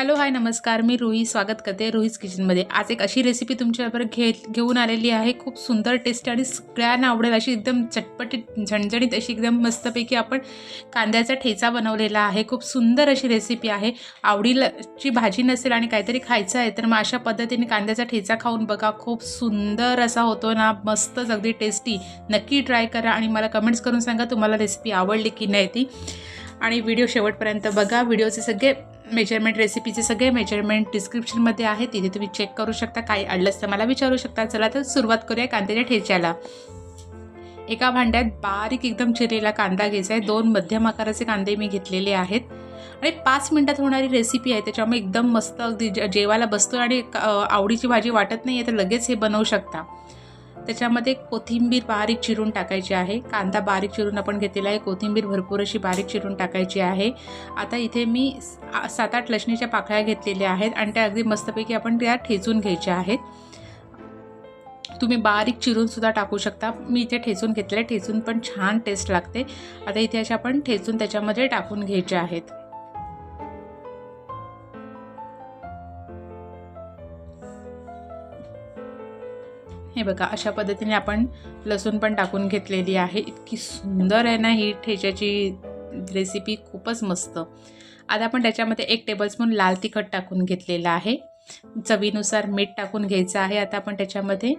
Hello hi नमस्कार. मी रुही स्वागत करते रुहीज किचनमध्ये. आज एक अशी रेसिपी तुमच्याबरोबर घे घेऊन आलेली आहे. खूप सुंदर टेस्टी आणि सगळ्यांना आवडेल अशी एकदम चटपटीत झणझणीत अशी एकदम मस्तपैकी आपण कांद्याचा ठेचा बनवलेला आहे. खूप सुंदर अशी रेसिपी आहे. आवडीलाची भाजी नसेल आणि काहीतरी खायचं आहे तर मग अशा पद्धतीने कांद्याचा ठेचा खाऊन बघा. खूप सुंदर असा होतो ना मस्तच अगदी टेस्टी नक्की ट्राय करा आणि मला कमेंट्स करून सांगा तुम्हाला रेसिपी आवडली की नाही ती. आणि व्हिडिओ शेवटपर्यंत बघा. व्हिडिओचे सगळे मेजरमेंट रेसिपीचे सगळे मेजरमेंट डिस्क्रिप्शनमध्ये आहे तिथे तुम्ही चेक करू शकता. काही अडलंच तर मला विचारू शकता. चला तर सुरुवात करूया कांद्याच्या ठेच्याला. एका भांड्यात बारीक एकदम चिरलेला कांदा घ्यायचा आहे. दोन मध्यम आकाराचे कांदे मी घेतलेले आहेत. आणि पाच मिनटात होणारी रेसिपी आहे. त्याच्यामुळे एकदम मस्त अगदी जे- जेवायला बसतो आणि क- आवडीची भाजी वाटत नाही आहे तर लगेच हे बनवू शकता. त्याच्यामध्ये कोथिंबीर बारीक चिरून टाकायची आहे. कांदा बारीक चिरून आपण घेतलेला आहे. कोथिंबीर भरपूर अशी बारीक चिरून टाकायची आहे. आता इथे मी सात आठ लसणीच्या पाकळ्या घेतलेल्या आहेत आणि त्या अगदी मस्तपैकी आपण त्या ठेचून घ्यायच्या आहेत. तुम्ही बारीक चिरूनसुद्धा टाकू शकता. मी इथे ठेचून घेतले ठेचून पण छान टेस्ट लागते. आता इथे अशा आपण ठेचून त्याच्यामध्ये टाकून घ्यायचे आहेत. हे बघा अशा पद्धतीने आपण लसूण पण टाकून घेतलेली आहे. इतकी सुंदर आहे ना ही ठेच्याची रेसिपी खूपच मस्त. आता आपण त्याच्यामध्ये एक टेबलस्पून लाल तिखट टाकून घेतलेलं आहे. चवीनुसार मीठ टाकून घ्यायचं आहे. आता आपण त्याच्यामध्ये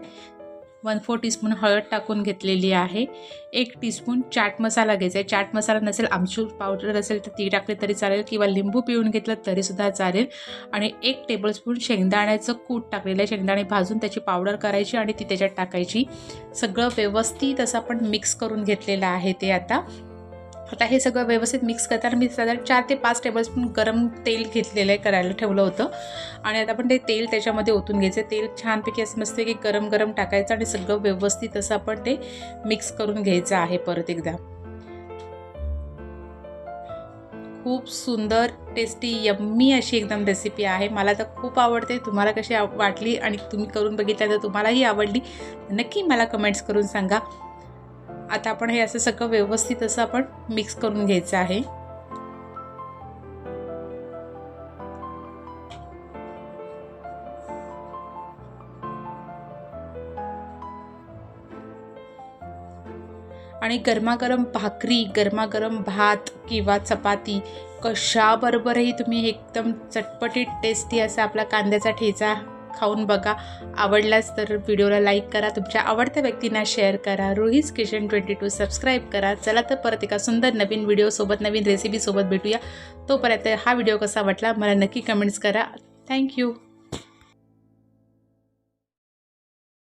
वन फोर टीस्पून हळद टाकून घेतलेली आहे. एक टीस्पून चाट मसाला घ्यायचा आहे. चाट मसाला नसेल आमचूर पावडर असेल तर ती टाकली तरी चालेल किंवा लिंबू पिळून घेतलं तरीसुद्धा चालेल. आणि एक टेबलस्पून शेंगदाण्याचं कूट टाकलेलं आहे. शेंगदाणे भाजून त्याची पावडर करायची आणि ती त्याच्यात टाकायची. सगळं व्यवस्थित असं आपण मिक्स करून घेतलेलं आहे ते आता. आता हे सगळं व्यवस्थित मिक्स करताना मी साधारण चार ते पाच टेबलस्पून गरम तेल घेतलेलं आहे करायला ठेवलं होतं. आणि आता आपण ते तेल त्याच्यामध्ये ओतून घ्यायचं. तेल छानपैकी असं मस्त की गरम गरम टाकायचं आणि सगळं व्यवस्थित असं आपण ते मिक्स करून घ्यायचं आहे परत एकदा. खूप सुंदर टेस्टी यम्मी अशी एकदम रेसिपी आहे. मला तर खूप आवडते. तुम्हाला कशी आव- वाटली आणि तुम्ही करून बघितल्या तर तुम्हालाही आवडली. नक्की मला कमेंट्स करून सांगा. आता आपण हे असं सगळं व्यवस्थित असं आपण मिक्स करून घ्यायचं आहे. आणि गरमागरम भाकरी गरमागरम भात किंवा चपाती कशाबरोबरही तुम्ही एकदम चटपटीत टेस्टी असा आपला कांद्याचा ठेचा खाऊन बघा. आवडलाच तर व्हिडिओला लाईक करा तुमच्या आवडत्या व्यक्तींना शेअर करा. रोहिज किचन ट्वेंटी टू सबस्क्राईब करा. चला तर परत एका सुंदर नवीन व्हिडिओसोबत नवीन रेसिपीसोबत भेटूया. तोपर्यंत हा व्हिडिओ कसा वाटला मला नक्की कमेंट्स करा. थँक्यू